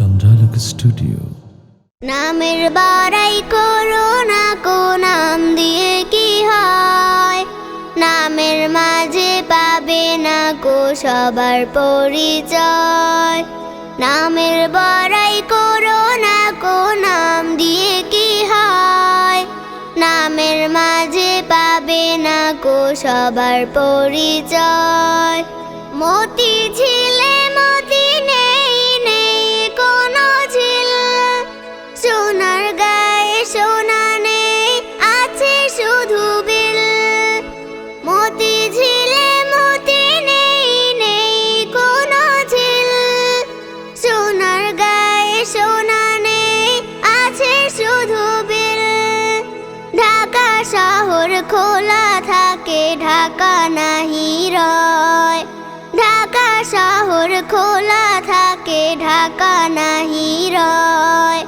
চন্দ্রালোক studio. নামের বাড়াই করো না কো নাম দিয়ে কি হয়? নামের মাঝে পাবে না কো সবার পরিচয়। নামের বড়াই করো না কো নাম দিয়ে কি হয়? নামের মাঝে পাবে না কো সবার পরিচয়। মতি ঝিলে মতি খোলা থাকে, ঢাকা নাহি রয়। ঢাকা শহর খোলা থাকে, ঢাকা নাহি রয়।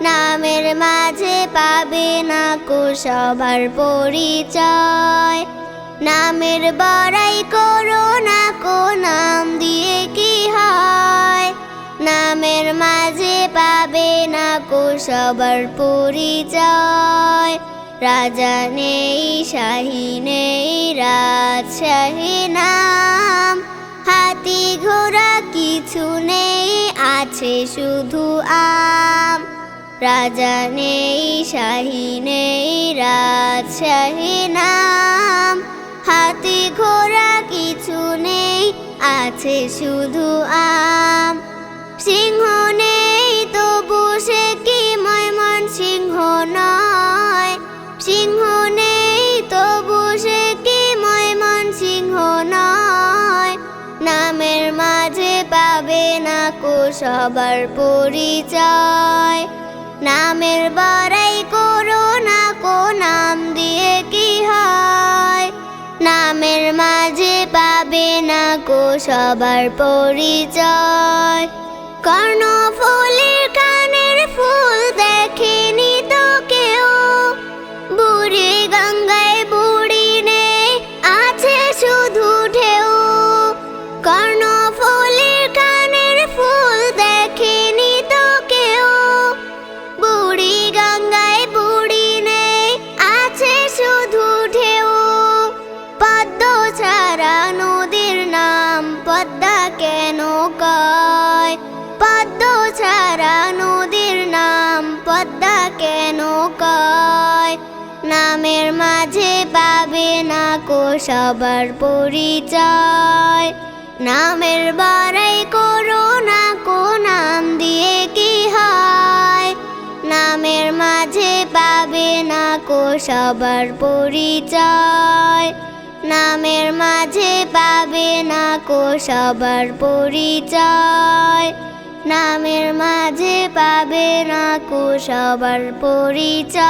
নামের মাঝে পাবে না কো সবার পরিচয়। নামের বড়াই করো না কো নাম দিয়ে কি হয়? নামের মাঝে পাবে না কো সবার পরিচয়। রাজা নেই, শাহী নেই, রাজশাহী নাম। হাতি ঘোড়া কিছু নেই, আছে শুধু আম। রাজা নেই, শাহী নেই, রাজশাহী নাম। হাতি ঘোড়া কিছু নেই, আছে শুধু আম। সবার পরিচয়। নামের বাড়াই করো না কো নাম দিয়ে কি হয়? নামের মাঝে পাবে না কো সবার পরিচয়? কর্ণ কয়, নামের মাঝে পাবে না কো সবার পরিচয়। নামের বাড়াই করো না কো, নাম দিয়ে কি হয়? নামের মাঝে পাবে না কো সবার পরিচয়। নামের মাঝে পাবে না কো সবার পরিচয়। নামের মাঝে পাবে না কো সবার পরিচয়।